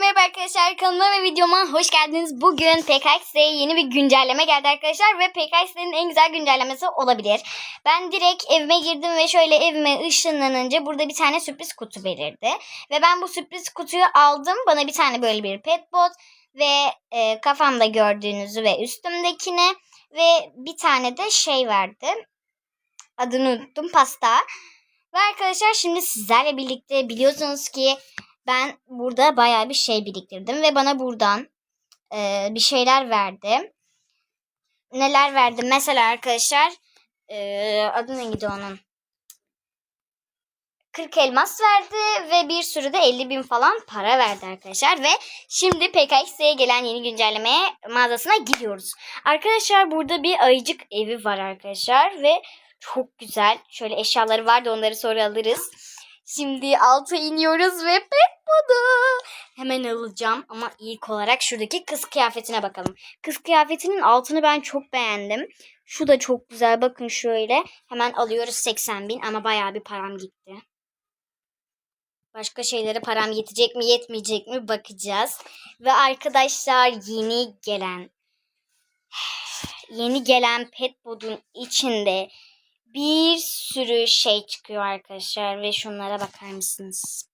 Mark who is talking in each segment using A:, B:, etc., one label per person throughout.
A: merhaba arkadaşlar kanalıma ve videoma hoş geldiniz. Bugün PKX'e yeni bir güncelleme geldi arkadaşlar ve PKX'lerin en güzel güncellemesi olabilir. Ben direkt evime girdim ve şöyle evime ışınlanınca burada bir tane sürpriz kutu belirdi. Ve ben bu sürpriz kutuyu aldım. Bana bir tane böyle bir petbot ve e, kafamda gördüğünüzü ve üstümdekini ve bir tane de şey verdi. Adını unuttum pasta. Ve arkadaşlar şimdi sizlerle birlikte biliyorsunuz ki ben burada bayağı bir şey biriktirdim ve bana buradan e, bir şeyler verdi. Neler verdi? Mesela arkadaşlar e, adı neydi onun? 40 elmas verdi ve bir sürü de 50 bin falan para verdi arkadaşlar. Ve şimdi PKX'ye gelen yeni güncellemeye mağazasına gidiyoruz. Arkadaşlar burada bir ayıcık evi var arkadaşlar ve çok güzel. Şöyle eşyaları var da onları sonra alırız. Şimdi alta iniyoruz ve pet budu. Hemen alacağım ama ilk olarak şuradaki kız kıyafetine bakalım. Kız kıyafetinin altını ben çok beğendim. Şu da çok güzel bakın şöyle. Hemen alıyoruz 80 bin ama bayağı bir param gitti. Başka şeylere param yetecek mi yetmeyecek mi bakacağız. Ve arkadaşlar yeni gelen yeni gelen pet bodun içinde bir sürü şey çıkıyor arkadaşlar ve şunlara bakar mısınız?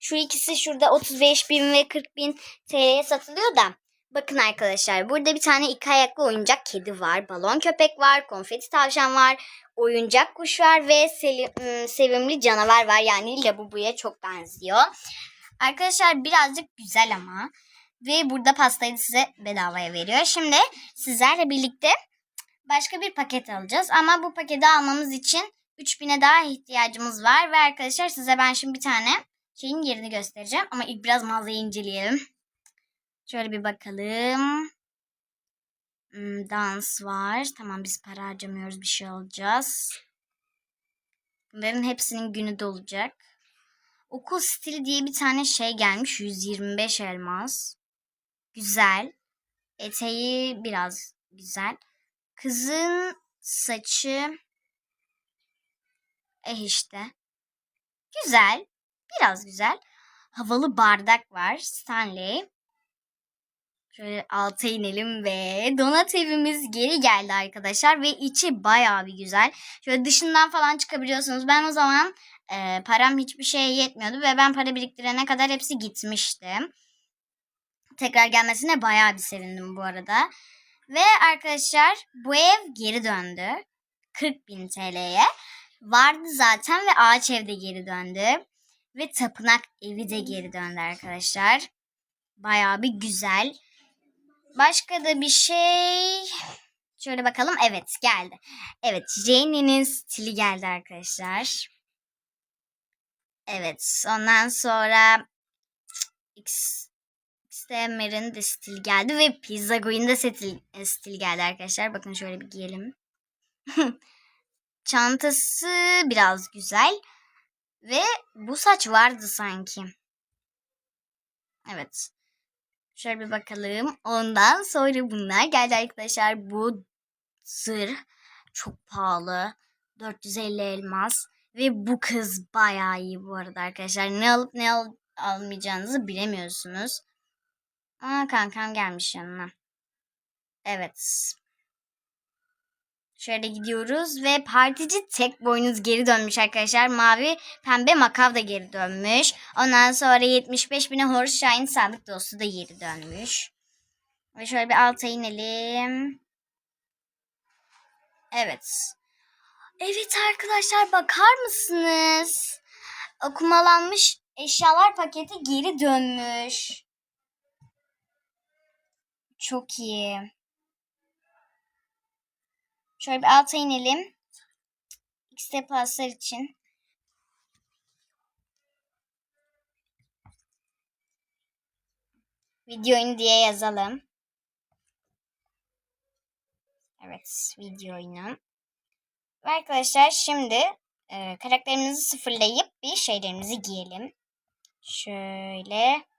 A: Şu ikisi şurada 35 bin ve 40 bin TL'ye satılıyor da. Bakın arkadaşlar burada bir tane iki ayaklı oyuncak kedi var. Balon köpek var. Konfeti tavşan var. Oyuncak kuş var ve ım, sevimli canavar var. Yani labubuya çok benziyor. Arkadaşlar birazcık güzel ama. Ve burada pastayı size bedavaya veriyor. Şimdi sizlerle birlikte başka bir paket alacağız. Ama bu paketi almamız için 3000'e daha ihtiyacımız var. Ve arkadaşlar size ben şimdi bir tane şeyin yerini göstereceğim. Ama ilk biraz mağazayı inceleyelim. Şöyle bir bakalım. Hmm, dans var. Tamam biz para harcamıyoruz. Bir şey alacağız. Bunların hepsinin günü dolacak. Okul stili diye bir tane şey gelmiş. 125 elmas. Güzel. Eteği biraz güzel. Kızın saçı eh işte. Güzel. Biraz güzel. Havalı bardak var. Stanley. Şöyle alta inelim ve donat evimiz geri geldi arkadaşlar. Ve içi bayağı bir güzel. Şöyle dışından falan çıkabiliyorsunuz. Ben o zaman e, param hiçbir şeye yetmiyordu. Ve ben para biriktirene kadar hepsi gitmişti. Tekrar gelmesine bayağı bir sevindim bu arada. Ve arkadaşlar bu ev geri döndü. 40 bin TL'ye. Vardı zaten ve ağaç evde geri döndü. Ve tapınak evi de geri döndü arkadaşlar. Bayağı bir güzel. Başka da bir şey. Şöyle bakalım. Evet geldi. Evet Janie'nin stili geldi arkadaşlar. Evet ondan sonra Xtemer'in de stil geldi ve Pizzagoy'un da stil, stil geldi arkadaşlar. Bakın şöyle bir giyelim. Çantası biraz güzel. Ve bu saç vardı sanki. Evet. Şöyle bir bakalım. Ondan sonra bunlar geldi arkadaşlar. Bu zırh çok pahalı. 450 elmas. Ve bu kız bayağı iyi bu arada arkadaşlar. Ne alıp ne al almayacağınızı bilemiyorsunuz. Aa kankam gelmiş yanına. Evet. Şöyle gidiyoruz ve partici tek boynuz geri dönmüş arkadaşlar. Mavi pembe makav da geri dönmüş. Ondan sonra 75 bine Horse Shine sağlık dostu da geri dönmüş. Ve şöyle bir alta inelim. Evet. Evet arkadaşlar bakar mısınız? Okumalanmış eşyalar paketi geri dönmüş. Çok iyi. Şöyle bir alta inelim. XT Plus'lar için. Video oyunu diye yazalım. Evet, video oyunu. Ve arkadaşlar şimdi e, karakterimizi sıfırlayıp bir şeylerimizi giyelim. Şöyle.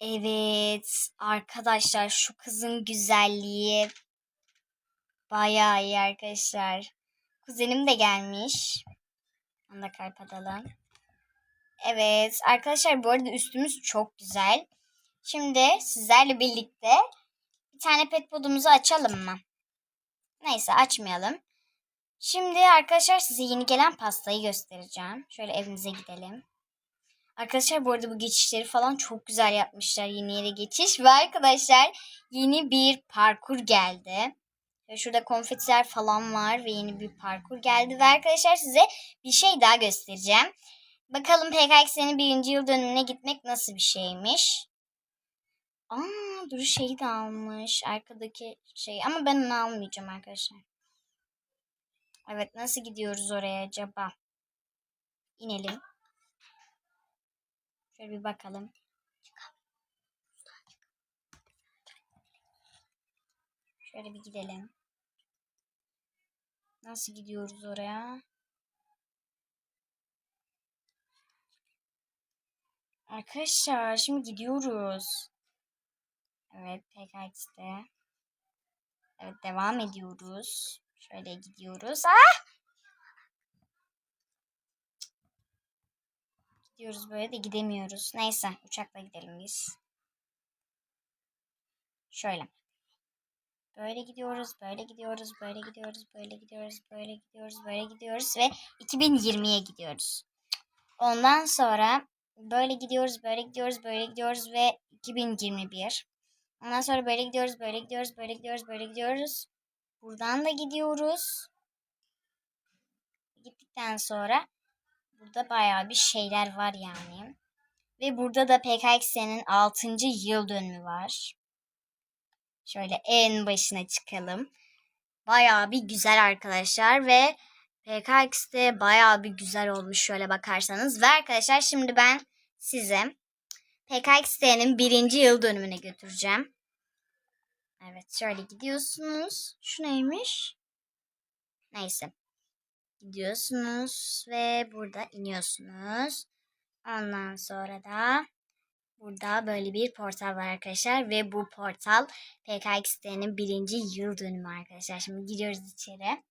A: Evet arkadaşlar şu kızın güzelliği bayağı iyi arkadaşlar. Kuzenim de gelmiş. Onu da kalp atalım. Evet arkadaşlar bu arada üstümüz çok güzel. Şimdi sizlerle birlikte bir tane pet podumuzu açalım mı? Neyse açmayalım. Şimdi arkadaşlar size yeni gelen pastayı göstereceğim. Şöyle evimize gidelim. Arkadaşlar bu arada bu geçişleri falan çok güzel yapmışlar yeni yere geçiş. Ve arkadaşlar yeni bir parkur geldi. Şurada konfetiler falan var ve yeni bir parkur geldi. Ve arkadaşlar size bir şey daha göstereceğim. Bakalım PKX'nin birinci yıl dönümüne gitmek nasıl bir şeymiş. Aa, Duru şeyi de almış. Arkadaki şey. Ama ben onu almayacağım arkadaşlar. Evet nasıl gidiyoruz oraya acaba? İnelim. Şöyle bir bakalım. Şöyle bir gidelim. Nasıl gidiyoruz oraya? Arkadaşlar şimdi gidiyoruz. Evet PKX'de. Evet devam ediyoruz. Şöyle gidiyoruz. Ah! Gidiyoruz böyle de gidemiyoruz. Neyse uçakla gidelim biz. Şöyle. Böyle gidiyoruz, böyle gidiyoruz, böyle gidiyoruz, böyle gidiyoruz, böyle gidiyoruz, böyle gidiyoruz ve 2020'ye gidiyoruz. Ondan sonra böyle gidiyoruz, böyle gidiyoruz, böyle gidiyoruz ve 2021. Ondan sonra böyle gidiyoruz, böyle gidiyoruz, böyle gidiyoruz, böyle gidiyoruz. Buradan da gidiyoruz. Gittikten sonra burada bayağı bir şeyler var yani. Ve burada da PKX'nin 6. yıl dönümü var. Şöyle en başına çıkalım. Bayağı bir güzel arkadaşlar ve PKX'de bayağı bir güzel olmuş şöyle bakarsanız. Ve arkadaşlar şimdi ben size PKX'nin birinci yıl dönümüne götüreceğim. Evet şöyle gidiyorsunuz. Şu neymiş? Neyse. Gidiyorsunuz ve burada iniyorsunuz. Ondan sonra da burada böyle bir portal var arkadaşlar. Ve bu portal PKX'nin birinci yıl dönümü arkadaşlar. Şimdi giriyoruz içeri.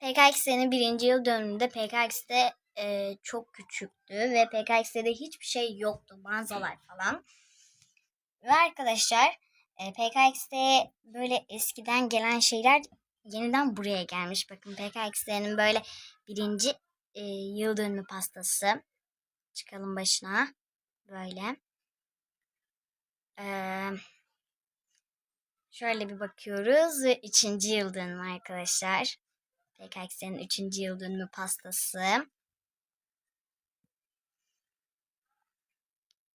A: PKX'nin birinci yıl dönümünde PKX'de e, çok küçüktü ve PKX'de de hiçbir şey yoktu. Mağazalar falan. Ve arkadaşlar e, PKX'de böyle eskiden gelen şeyler yeniden buraya gelmiş. Bakın PKX'lerin böyle birinci e, yıl dönümü pastası. Çıkalım başına. Böyle. Ee, şöyle bir bakıyoruz. Üçüncü yıl dönümü arkadaşlar. PKX'lerin üçüncü yıl dönümü pastası.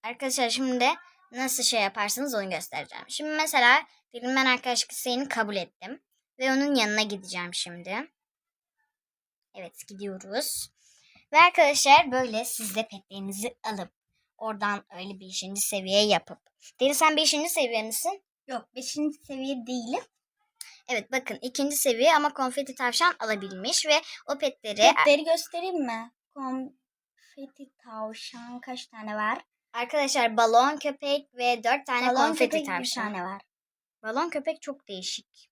A: Arkadaşlar şimdi nasıl şey yaparsınız onu göstereceğim. Şimdi mesela dedim ben arkadaşlık isteğini kabul ettim. Ve onun yanına gideceğim şimdi. Evet gidiyoruz. Ve arkadaşlar böyle siz de petlerinizi alıp oradan öyle 5. seviye yapıp. Deli sen 5. seviye misin?
B: Yok 5. seviye değilim.
A: Evet bakın ikinci seviye ama konfeti tavşan alabilmiş ve o petleri
B: Petleri göstereyim mi? Konfeti tavşan kaç tane var?
A: arkadaşlar balon köpek ve dört tane
B: Balon
A: konfeti
B: köpek bir
A: tavşan.
B: tane var.
A: Balon köpek çok değişik.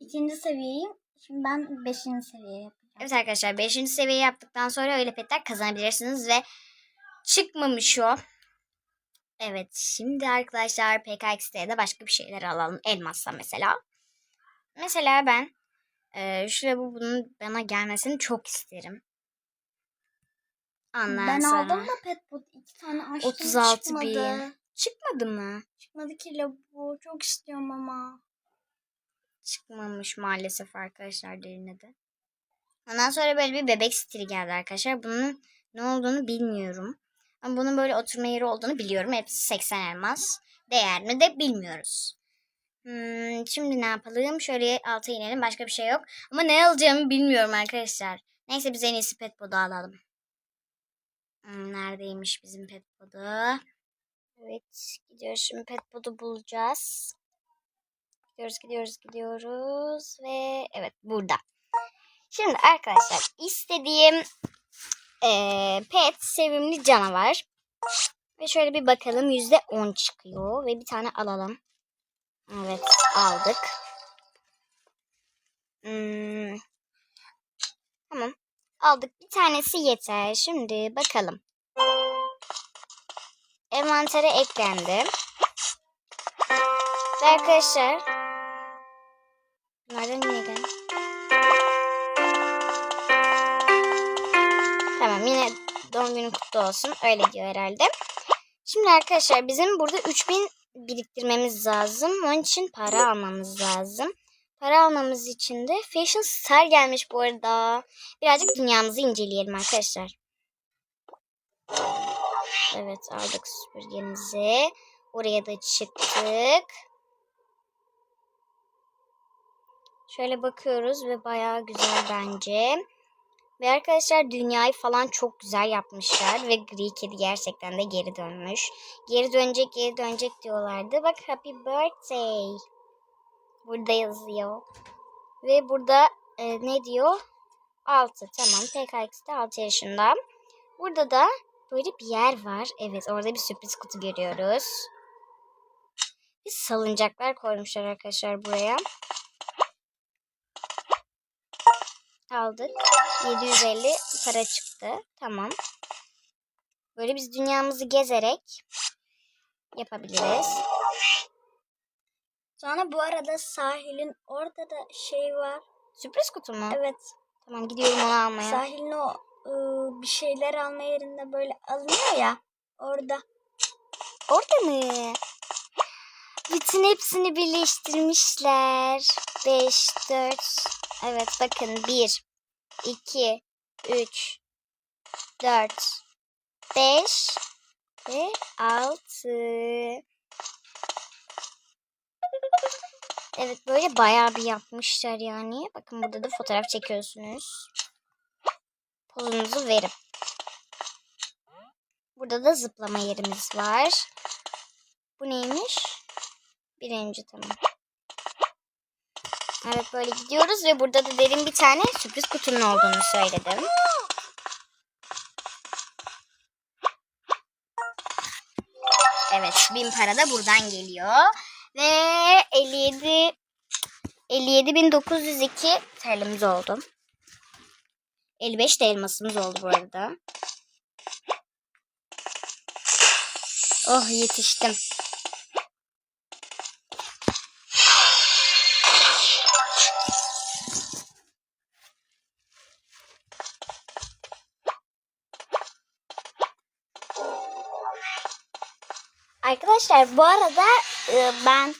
B: İkinci seviyeyim. Şimdi ben 5. seviye yapacağım.
A: Evet arkadaşlar 5. seviye yaptıktan sonra öyle petler kazanabilirsiniz ve çıkmamış o. Evet şimdi arkadaşlar PKX'de de başka bir şeyler alalım. Elmasla mesela. Mesela ben e, şuraya bu bunun bana gelmesini çok isterim. Ondan
B: ben
A: sonra
B: aldım da petpot iki tane açtım
A: 36
B: çıkmadı.
A: bin. çıkmadı mı?
B: Çıkmadı ki bu. Çok istiyorum ama.
A: Çıkmamış maalesef arkadaşlar derine de. Ondan sonra böyle bir bebek stili geldi arkadaşlar. Bunun ne olduğunu bilmiyorum. Ama bunun böyle oturma yeri olduğunu biliyorum. Hepsi 80 elmas. Değer mi de bilmiyoruz. Hmm, şimdi ne yapalım? Şöyle alta inelim. Başka bir şey yok. Ama ne alacağımı bilmiyorum arkadaşlar. Neyse biz en iyisi petpod'u alalım. Hmm, neredeymiş bizim petpod'u? Evet gidiyoruz şimdi petpod'u bulacağız. Gidiyoruz gidiyoruz gidiyoruz ve evet burada. Şimdi arkadaşlar istediğim eee, pet sevimli canavar. Ve şöyle bir bakalım yüzde on çıkıyor ve bir tane alalım. Evet aldık. Hmm. Tamam. Aldık. Bir tanesi yeter. Şimdi bakalım. Envantere eklendi. Ve arkadaşlar Bunlardan geldi? Tamam yine doğum günün kutlu olsun. Öyle diyor herhalde. Şimdi arkadaşlar bizim burada 3000 biriktirmemiz lazım. Onun için para almamız lazım. Para almamız için de Fashion Star gelmiş bu arada. Birazcık dünyamızı inceleyelim arkadaşlar. Evet aldık süpürgemizi. Oraya da çıktık. Şöyle bakıyoruz ve bayağı güzel bence. Ve arkadaşlar dünyayı falan çok güzel yapmışlar. Ve gri kedi gerçekten de geri dönmüş. Geri dönecek geri dönecek diyorlardı. Bak happy birthday. Burada yazıyor. Ve burada e, ne diyor? 6 tamam. PKX de 6 yaşında. Burada da böyle bir yer var. Evet orada bir sürpriz kutu görüyoruz. Bir salıncaklar koymuşlar arkadaşlar buraya. Aldık. 750 para çıktı. Tamam. Böyle biz dünyamızı gezerek yapabiliriz.
B: Sonra bu arada sahilin orada da şey var.
A: Sürpriz kutu mu?
B: Evet.
A: Tamam gidiyorum onu almaya.
B: Sahilin o ıı, bir şeyler alma yerinde böyle alınıyor ya. Orada.
A: Orada mı? Bütün hepsini birleştirmişler. 5, 4. Evet bakın 1, 2, 3, 4, 5 ve 6. Evet böyle bayağı bir yapmışlar yani. Bakın burada da fotoğraf çekiyorsunuz. Pozunuzu verin. Burada da zıplama yerimiz var. Bu neymiş? Birinci tamam. Evet böyle gidiyoruz ve burada da derin bir tane sürpriz kutunun olduğunu söyledim. Evet bin para da buradan geliyor. Ve 57 57.902 TL'miz oldu. 55 de elmasımız oldu bu arada. Oh yetiştim. Arkadaşlar bu arada e, ben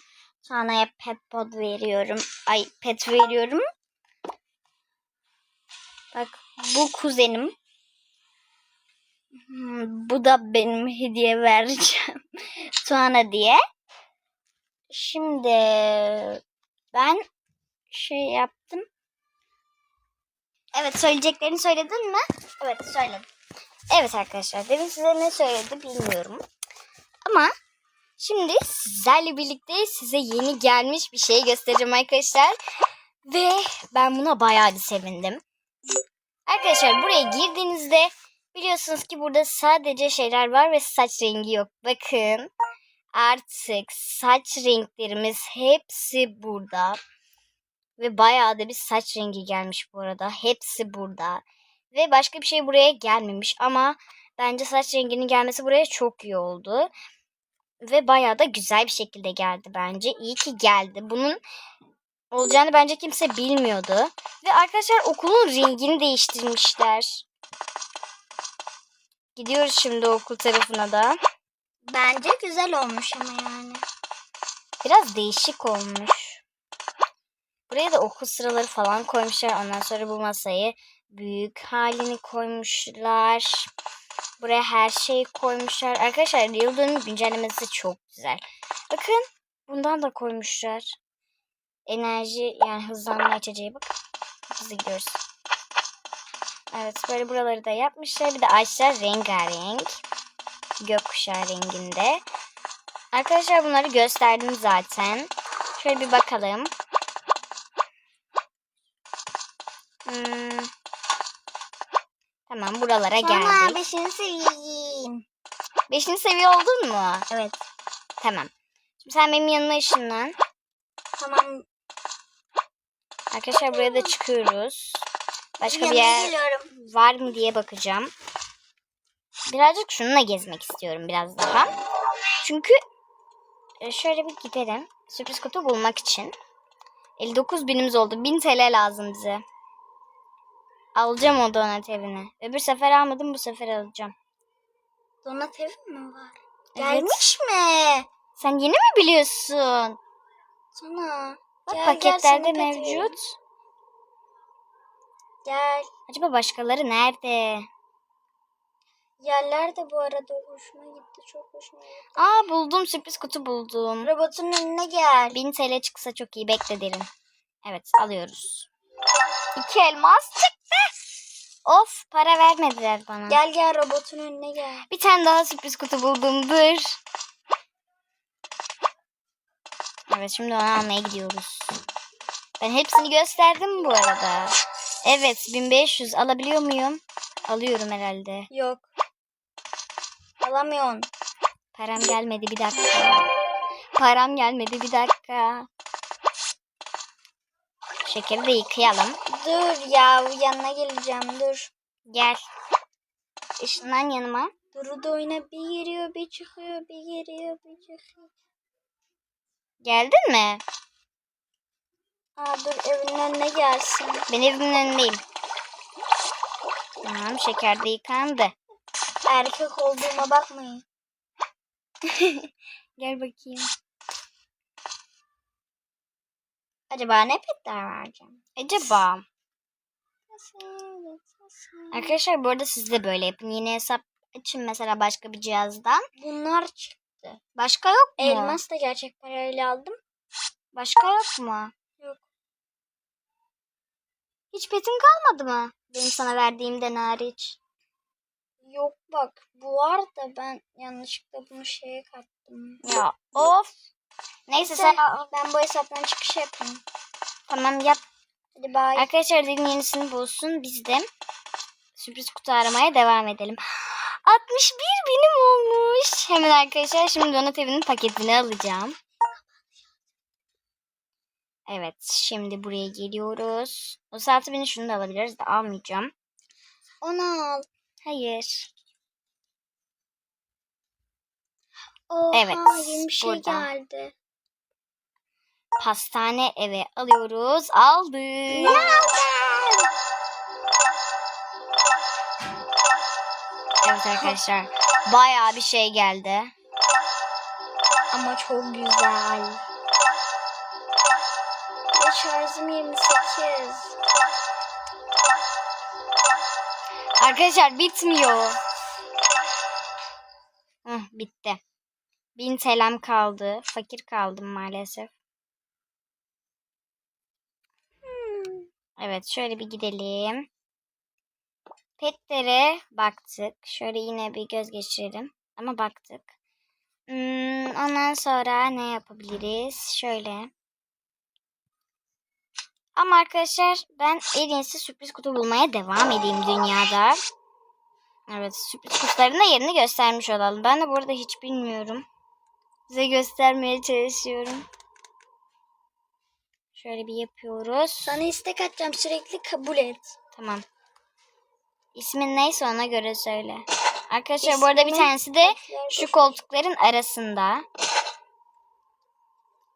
A: Tuana'ya pet pod veriyorum. Ay pet veriyorum. Bak bu kuzenim. Hmm, Bu da benim hediye vereceğim. Tuana diye. Şimdi ben şey yaptım. Evet söyleyeceklerini söyledin mi? Evet söyledim. Evet arkadaşlar demin size ne söyledi bilmiyorum. Ama şimdi sizlerle birlikte size yeni gelmiş bir şey göstereceğim arkadaşlar. Ve ben buna bayağı sevindim. Arkadaşlar buraya girdiğinizde biliyorsunuz ki burada sadece şeyler var ve saç rengi yok. Bakın artık saç renklerimiz hepsi burada. Ve bayağı da bir saç rengi gelmiş bu arada. Hepsi burada. Ve başka bir şey buraya gelmemiş ama bence saç renginin gelmesi buraya çok iyi oldu. Ve bayağı da güzel bir şekilde geldi bence. İyi ki geldi. Bunun olacağını bence kimse bilmiyordu. Ve arkadaşlar okulun rengini değiştirmişler. Gidiyoruz şimdi okul tarafına da.
B: Bence güzel olmuş ama yani.
A: Biraz değişik olmuş. Buraya da okul sıraları falan koymuşlar. Ondan sonra bu masayı büyük halini koymuşlar. Buraya her şeyi koymuşlar. Arkadaşlar dönümü güncellemesi çok güzel. Bakın bundan da koymuşlar. Enerji yani hızlanma içeceği bak. Hızlı gidiyoruz. Evet böyle buraları da yapmışlar. Bir de ağaçlar rengarenk. Gökkuşağı renginde. Arkadaşlar bunları gösterdim zaten. Şöyle bir bakalım. Hmm. Tamam buralara geldik.
B: beşinci seviyeyim.
A: Beşinci seviye oldun mu?
B: Evet.
A: Tamam. Şimdi sen benim yanıma ışınlan.
B: Tamam.
A: Arkadaşlar buraya da çıkıyoruz. Başka bir
B: Yanına
A: yer
B: geliyorum.
A: var mı diye bakacağım. Birazcık şununla gezmek istiyorum biraz daha. Çünkü e, şöyle bir gidelim. Sürpriz kutu bulmak için. 59 binimiz oldu. 1000 TL lazım bize. Alacağım o donat evini. Öbür sefer almadım bu sefer alacağım.
B: Donat evi mi var? Gelmiş mi?
A: Sen yeni mi biliyorsun?
B: Sana.
A: Bak
B: Gel, gel,
A: paketlerde
B: seni vereyim.
A: mevcut.
B: Gel.
A: Acaba başkaları nerede?
B: Yerler de bu arada hoşuma gitti. Çok hoşuma gitti.
A: Aa buldum sürpriz kutu buldum.
B: Robotun önüne gel.
A: 1000 TL çıksa çok iyi bekle derim. Evet alıyoruz. İki elmas çıktı. Of para vermediler bana.
B: Gel gel robotun önüne gel.
A: Bir tane daha sürpriz kutu buldum. Dur. Evet şimdi onu almaya gidiyoruz. Ben hepsini gösterdim bu arada. Evet 1500 alabiliyor muyum? Alıyorum herhalde.
B: Yok. Alamıyorsun.
A: Param gelmedi bir dakika. Param gelmedi bir dakika. Şekeri de yıkayalım.
B: Dur ya yanına geleceğim dur.
A: Gel. Işından yanıma.
B: Duru da oyuna bir giriyor bir çıkıyor bir giriyor bir çıkıyor.
A: Geldin mi?
B: Aa dur evinin önüne gelsin.
A: Ben evimin önündeyim. Tamam şeker de yıkandı.
B: Erkek olduğuma bakmayın.
A: Gel bakayım.
B: Acaba ne petler vereceğim?
A: Acaba. Arkadaşlar bu arada siz de böyle yapın. Yeni hesap açın mesela başka bir cihazdan.
B: Bunlar çıktı.
A: Başka yok mu?
B: Elmas da gerçek parayla aldım.
A: Başka yok mu?
B: Yok.
A: Hiç petin kalmadı mı? Benim sana verdiğimden hariç.
B: Yok bak bu var da ben yanlışlıkla bunu şeye kattım.
A: Ya of. Neyse sen
B: ben bu hesaptan çıkış yapayım.
A: tamam yap.
B: Hadi bay.
A: Arkadaşlar dediğim yenisini bulsun. Biz de sürpriz kutu aramaya devam edelim. 61 binim olmuş. Hemen arkadaşlar şimdi donat evinin paketini alacağım. Evet şimdi buraya geliyoruz. O saati beni şunu da alabiliriz de almayacağım.
B: Onu al.
A: Hayır.
B: Oha,
A: Evet,
B: yeni bir şey
A: burada.
B: geldi.
A: Pastane eve alıyoruz. Aldık. Evet arkadaşlar. Bayağı bir şey geldi.
B: Ama çok güzel. Ve şarjım 28.
A: Arkadaşlar bitmiyor. Hıh, bitti. 1000 TL'm kaldı. Fakir kaldım maalesef. Evet şöyle bir gidelim. Petlere baktık. Şöyle yine bir göz geçirelim. Ama baktık. Hmm, ondan sonra ne yapabiliriz? Şöyle. Ama arkadaşlar ben en iyisi sürpriz kutu bulmaya devam edeyim dünyada. Evet sürpriz kutuların da yerini göstermiş olalım. Ben de bu arada hiç bilmiyorum. Size göstermeye çalışıyorum. Şöyle bir yapıyoruz.
B: Sana istek atacağım sürekli kabul et.
A: Tamam. İsmin neyse ona göre söyle. Arkadaşlar bu arada bir tanesi de şu koltukların arasında.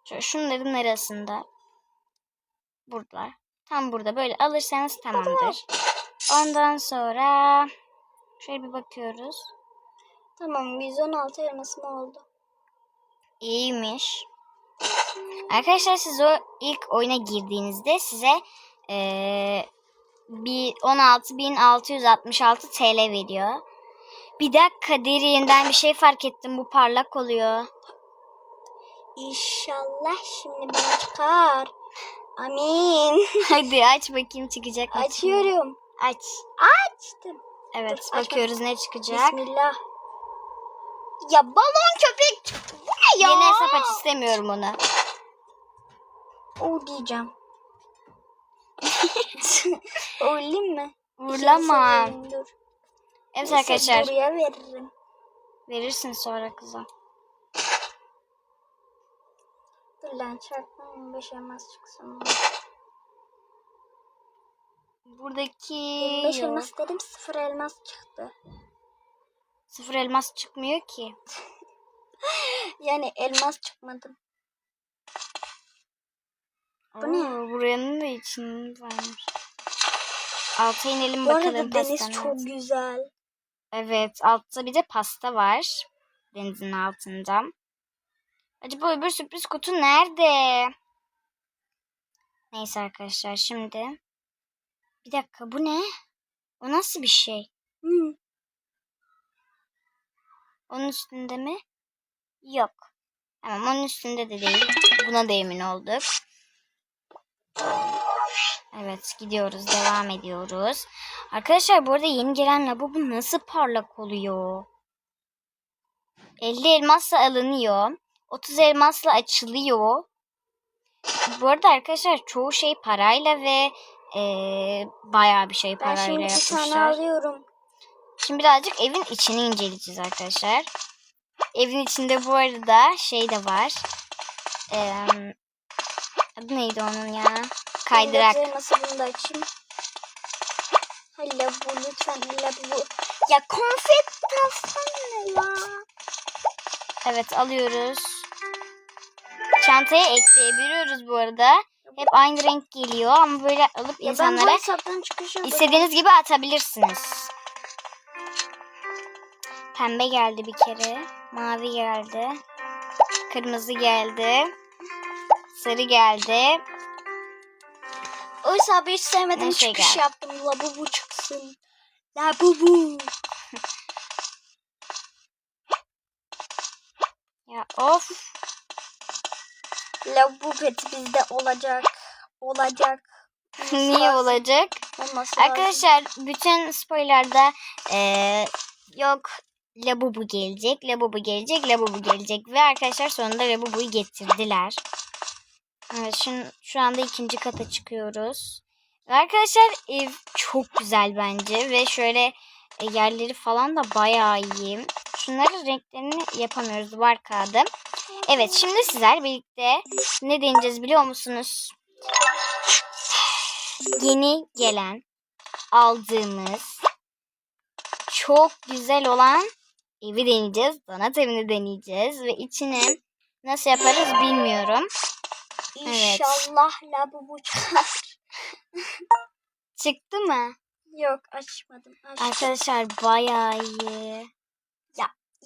A: Şu, şunların arasında. Burada. Tam burada böyle alırsanız tamamdır. Ondan sonra şöyle bir bakıyoruz.
B: Tamam 116 elmasım oldu.
A: İyiymiş. Arkadaşlar siz o ilk oyuna girdiğinizde size eee bir 16.666 TL veriyor. Bir dakika derinden bir şey fark ettim. Bu parlak oluyor.
B: İnşallah şimdi bana çıkar. Amin.
A: Hadi aç bakayım çıkacak mı?
B: Açıyorum.
A: Aç.
B: Açtım.
A: Evet
B: Dur, aç
A: bakıyoruz ne çıkacak.
B: Bismillah. Ya balon köpek. Ne ya?
A: Yeni hesap aç istemiyorum onu.
B: O diyeceğim. Olayım mı?
A: Vurlama.
B: Dur.
A: Evet
B: Neyse,
A: arkadaşlar.
B: Duru'ya veririm.
A: Verirsin sonra kıza.
B: Dur lan çarpma 15 elmas çıksın.
A: Buradaki
B: 25
A: yok.
B: elmas dedim sıfır elmas çıktı.
A: Sıfır elmas çıkmıyor ki.
B: Yani elmas çıkmadı. Bu ne?
A: Oo, Buranın da için varmış. Alta inelim
B: Bu
A: bakalım
B: arada deniz
A: pastanın
B: çok güzel.
A: Evet altta bir de pasta var. Denizin altında. Acaba öbür sürpriz kutu nerede? Neyse arkadaşlar şimdi. Bir dakika bu ne? O nasıl bir şey?
B: Hmm.
A: Onun üstünde mi? Yok. Tamam onun üstünde de değil. Buna da emin olduk. Evet gidiyoruz devam ediyoruz. Arkadaşlar bu arada yeni gelen lavabo nasıl parlak oluyor? 50 elmasla alınıyor. 30 elmasla açılıyor. Bu arada arkadaşlar çoğu şey parayla ve eee bayağı bir şey
B: Ben
A: parayla
B: şimdi bir tane
A: yapmışlar.
B: alıyorum.
A: Şimdi birazcık evin içini inceleyeceğiz arkadaşlar. Evin içinde bu arada şey de var. Ee, adı neydi onun ya? Kaydırak.
B: Elması bunu da açayım. Hala bu lütfen hala bu. Ya konfet alsana ya.
A: Evet alıyoruz. Çantaya ekleyebiliyoruz bu arada. Hep aynı renk geliyor ama böyle alıp
B: Ya
A: insanlara istediğiniz gibi atabilirsiniz. Pembe geldi bir kere. Mavi geldi. Kırmızı geldi. Sarı geldi.
B: Oysa abi hiç sevmedim
A: Ne şey
B: çıkış
A: geldi?
B: yaptım. Labubu çıksın. Labubu.
A: Ya of.
B: Labubu peti bizde olacak. Olacak.
A: Niye
B: lazım.
A: olacak?
B: Olması lazım.
A: Arkadaşlar bütün spoiler'da eee, yok Labubu gelecek, Labubu gelecek, Labubu gelecek ve arkadaşlar sonunda Labubu'yu getirdiler. Evet şu, şu anda ikinci kata çıkıyoruz. Ve arkadaşlar ev çok güzel bence ve şöyle e, yerleri falan da bayağı iyi. Şunların renklerini yapamıyoruz duvar kağıdı. Evet şimdi sizler birlikte ne deneyeceğiz biliyor musunuz? Yeni gelen aldığımız çok güzel olan evi deneyeceğiz. Donat evini deneyeceğiz ve içini nasıl yaparız bilmiyorum. Evet.
B: İnşallah labubu çıkar.
A: Çıktı mı?
B: Yok açmadım. açmadım.
A: Arkadaşlar bayağı iyi.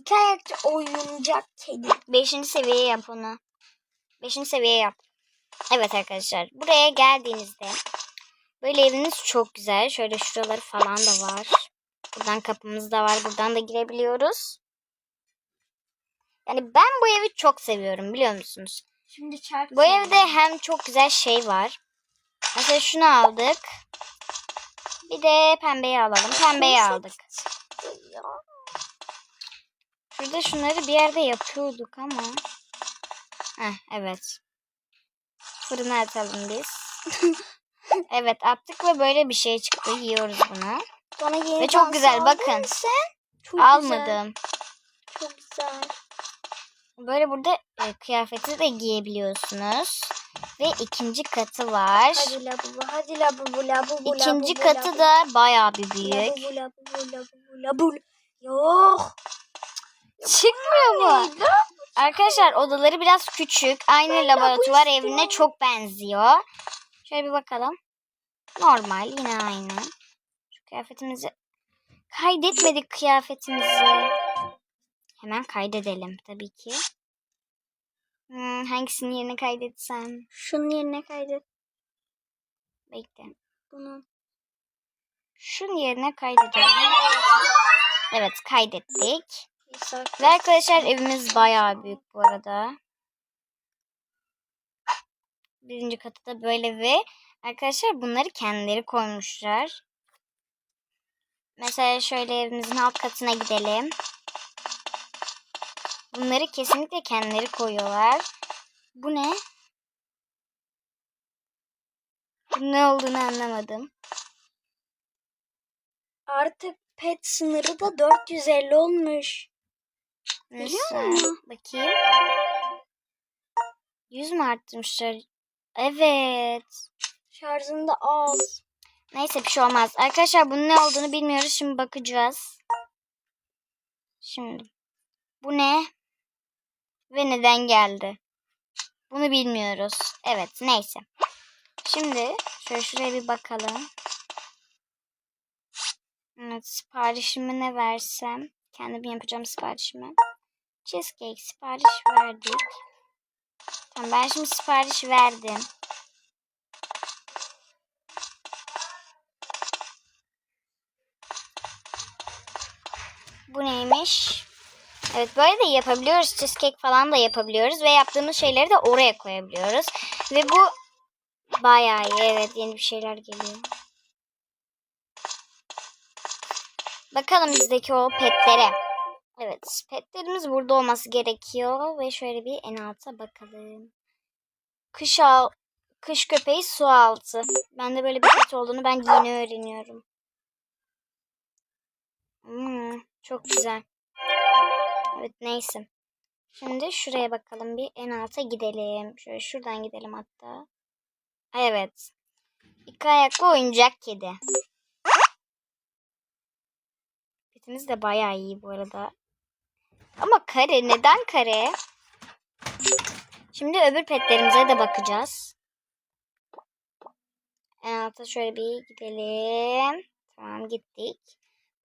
B: İki ayakçı oyuncak kedi.
A: Beşinci seviye yap onu. Beşinci seviye yap. Evet arkadaşlar buraya geldiğinizde böyle eviniz çok güzel. Şöyle şuraları falan da var. Buradan kapımız da var. Buradan da girebiliyoruz. Yani ben bu evi çok seviyorum biliyor musunuz?
B: Şimdi çarpı.
A: Bu evde hem çok güzel şey var. Mesela şunu aldık. Bir de pembeyi alalım. Pembeyi aldık. Şurada şunları bir yerde yapıyorduk ama. Heh, evet. Fırına atalım biz. evet attık ve böyle bir şey çıktı. Yiyoruz bunu.
B: Bana yeni
A: Ve çok güzel, bakın.
B: Sen? Çok Güzel.
A: Almadım.
B: Çok güzel.
A: Böyle burada e, kıyafeti de giyebiliyorsunuz. Ve ikinci katı var.
B: Hadi labubu, hadi labubu, labubu,
A: İkinci
B: labubu,
A: katı
B: labubu.
A: da bayağı bir büyük.
B: Labubu, labubu, labubu, labubu. Yok.
A: Çıkmıyor mu? Arkadaşlar odaları biraz küçük. Aynı laboratuvar
B: istiyorum.
A: evine çok benziyor. Şöyle bir bakalım. Normal yine aynı. Kıyafetimizi kaydetmedik kıyafetimizi. Hemen kaydedelim tabii ki. Hmm, hangisinin yerine kaydetsem?
B: Şunun yerine kaydet.
A: Bekle.
B: Bunu.
A: Şunun yerine kaydedelim. Evet kaydettik. Ve arkadaşlar evimiz bayağı büyük bu arada. Birinci katı da böyle ve arkadaşlar bunları kendileri koymuşlar. Mesela şöyle evimizin alt katına gidelim. Bunları kesinlikle kendileri koyuyorlar. Bu ne? Ne olduğunu anlamadım.
B: Artık pet sınırı da 450 olmuş. Biliyor musun?
A: Bakayım. 100 mü arttırmışlar? Evet.
B: Şarjında az.
A: Neyse bir şey olmaz. Arkadaşlar bunun ne olduğunu bilmiyoruz. Şimdi bakacağız. Şimdi. Bu ne? Ve neden geldi? Bunu bilmiyoruz. Evet neyse. Şimdi şöyle şuraya bir bakalım. Evet siparişimi ne versem? Kendim yapacağım siparişimi. Cheesecake sipariş verdik. Tamam ben şimdi sipariş verdim. Bu neymiş? Evet böyle de yapabiliyoruz. Cheesecake falan da yapabiliyoruz. Ve yaptığımız şeyleri de oraya koyabiliyoruz. Ve bu bayağı iyi. Evet yeni bir şeyler geliyor. Bakalım bizdeki o petlere. Evet petlerimiz burada olması gerekiyor. Ve şöyle bir en alta bakalım. Kış, al kış köpeği su altı. Ben de böyle bir pet olduğunu ben yeni öğreniyorum. Hmm, çok güzel. Evet neyse. Şimdi şuraya bakalım bir en alta gidelim. Şöyle şuradan gidelim hatta. Evet. İki ayaklı oyuncak kedi. Petimiz de bayağı iyi bu arada. Ama kare neden kare? Şimdi öbür petlerimize de bakacağız. En alta şöyle bir gidelim. Tamam gittik.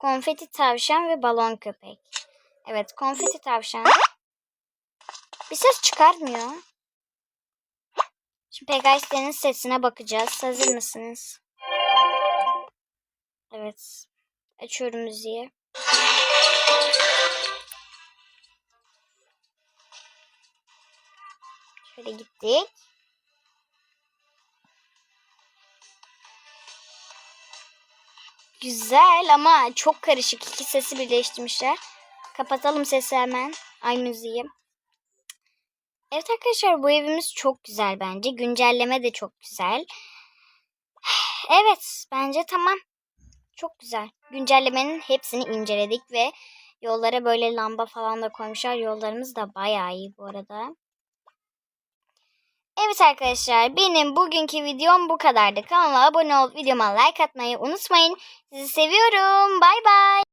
A: Konfeti tavşan ve balon köpek. Evet konfeti tavşan. Bir ses çıkarmıyor. Şimdi Pegasus'ın sesine bakacağız. Hazır mısınız? Evet. Açıyorum müziği. Şöyle gittik. Güzel ama çok karışık. İki sesi birleştirmişler. Kapatalım sesi hemen. Ay müziği. Evet arkadaşlar bu evimiz çok güzel bence. Güncelleme de çok güzel. Evet bence tamam. Çok güzel. Güncellemenin hepsini inceledik ve yollara böyle lamba falan da koymuşlar. Yollarımız da bayağı iyi bu arada. Evet arkadaşlar benim bugünkü videom bu kadardı. Kanala abone olup videoma like atmayı unutmayın. Sizi seviyorum. Bay bay.